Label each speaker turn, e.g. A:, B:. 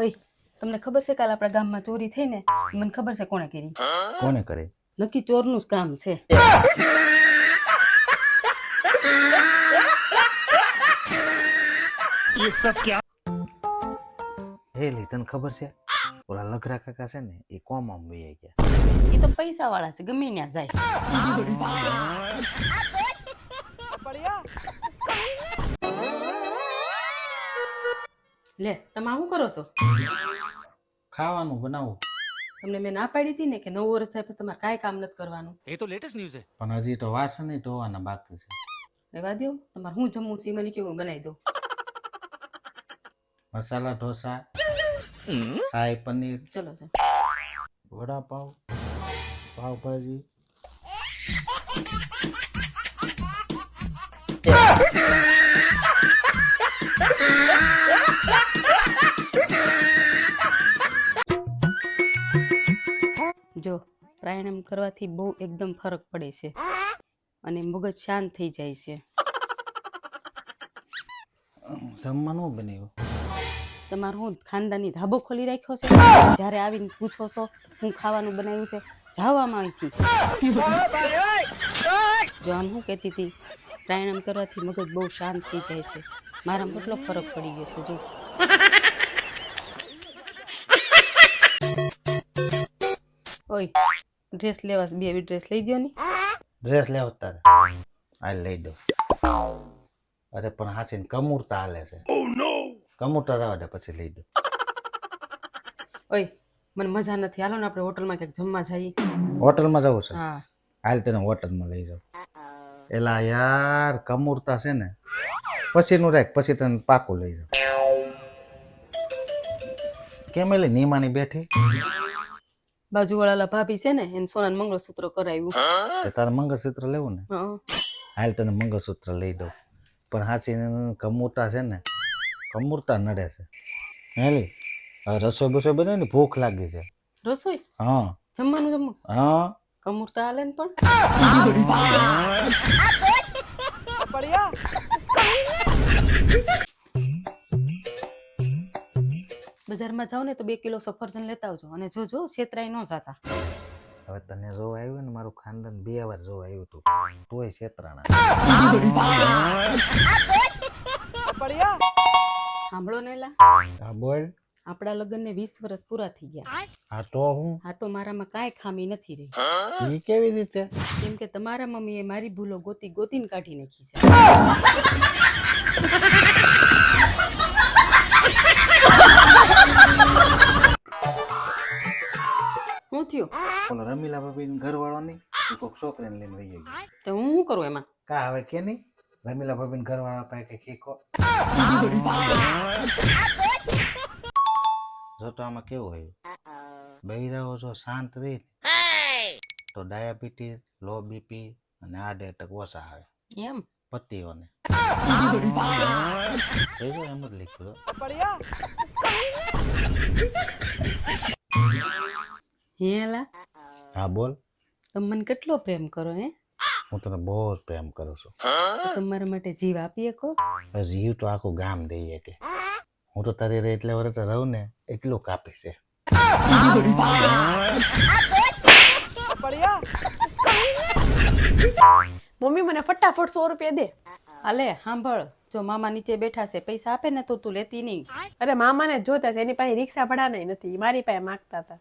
A: ઓય તમને ખબર છે કાલ આપણા ગામમાં ચોરી થઈ ને મને ખબર છે કોણે કરી
B: કોને કરે
A: નક્કી ચોરનું જ કામ છે
B: હે લી તને ખબર છે ઓલા લખરા કાકા છે ને એ કોમાં વહી ગયા
A: એ તો પૈસા વાળા છે ગમે ત્યાં જાય લે તમે શું કરો છો?
B: ખાવાનું બનાવો.
A: તમને મેં ના પાડી હતી ને કે નવું વર્ષ થાય પછી તમારે કાંઈ કામ નથી કરવાનું?
C: એ તો લેટેસ્ટ ન્યૂઝ છે.
B: પણ હજી તો વાસણ ધોવાના બાકી છે.
A: રહેવા દો તમારે હું જમવું છે મને કેવું બનાવી દો
B: મસાલા ઢોસા શાહી પનીર
A: ચલો છે
B: વડાપાવ પાવભાજી.
A: પ્રાણાયામ કરવાથી બહુ એકદમ ફરક પડે છે. અને મગજ શાંત થઈ જાય છે.
B: જમવાનું બનાવ્યું?
A: તમારું હું ખાનદાની ધાબો ખોલી રાખ્યો છે? જ્યારે આવીને પૂછો છો હું ખાવાનું બનાવ્યું છે જાવામાં અહીંથી જો આમ હું કહેતી હતી પ્રાણાયામ કરવાથી મગજ બહુ શાંત થઈ જાય છે. મારામાં કેટલો ફરક પડી ગયો છે જો. ઓય. ડ્રેસ લેવા બે એવી ડ્રેસ લઈ દો ને.
B: ડ્રેસ લેવો તારે આ લઈ દો. અરે પણ હાસીને કમૂરતા હાલે છે. કમૂરતા જવા દે પછી લઈ દો.
A: ઓય મને મજા નથી. હાલો ને આપણે હોટલમાં ક્યાંક જમવા જઈએ.
B: હોટલમાં જવું છે?
A: હા.
B: હાલ તને હોટલમાં લઈ જાઉં એલા યાર કમૂરતા છે ને. પછીનું રાખ પછી તને પાકું લઈ જાઉં કેમ એલી નીમાની બેઠી?
A: બાજુવાળા ભાભી છે ને એને સોનાનું મંગળસૂત્ર કરાવ્યું.
B: તારે મંગળસૂત્ર લેવું ને?
A: હં.
B: હાલ તને મંગળસૂત્ર લઈ દઉં. પણ હાચી કમૂરતા છે ને કમૂરતા નડે છે. હેલી રસોઈ બસોઈ બને ને ભૂખ લાગી છે.
A: રસોઈ?
B: હા.
A: જમવાનું જમવું?
B: હા.
A: કમૂરતા હાલે ને પણ? બજારમાં જાવ ને તો બે કિલો સફરજન લેતા આવજો અને જોજો છેતરાઈ ન જાતા.
B: હવે તને જોવા આવ્યું ને મારું ખાનદાન બે વાર જોવા આવ્યું હતું તોય છેતરાણા.
A: સાંભળો ને લા
B: હા બોલ.
A: આપણા લગ્નને વીસ વર્ષ પૂરા થઈ ગયા.
B: હા તો હું?
A: આ તો મારામાં કાંઈ ખામી નથી રહી.
B: એ કેવી રીતે?
A: કેમ કે તમારા મમ્મીએ મારી ભૂલો ગોતી ગોતીને કાઢી નાખી છે.
B: રમીલા ભાભી ઘરવાળો એ કોઈક છોકરીને લઈને વહી ગઈ
A: તો હું શું કરું એમાં?
B: કા હવે કે નહીં? રમીલા ભાભી ઘરવાળા પાસે કે કેકો? જો તો આમાં કેવું હોય? બૈરાઓ જો શાંત રહે તો ડાયાબિટીસ લો બીપી અને હાર્ટ એટેક ઓછા આવે.
A: એમ?
B: પતિઓને. એમ જ લખ્યું છે.
A: હે
B: બોલ.
A: તમે મને કેટલો પ્રેમ કરો હે?
B: હું તને બહુ જ પ્રેમ કરું છું.
A: તો તમારા માટે જીવ આપી શકો
B: જીવ તો આખું ગામ દઈએ કે. હું તો તારી રે એટલે વર્ષ રહું ને એટલું કાપી છે.
D: મમ્મી મને ફટાફટ સો રૂપિયા દે.
A: આલે સાંભળ. જો મામા નીચે બેઠા છે પૈસા આપે ને તો તું લેતી નહીં.
D: અરે મામાને જોતા છે એની પાસે રિક્ષા ભડાના નથી મારી પાસે માગતા હતા.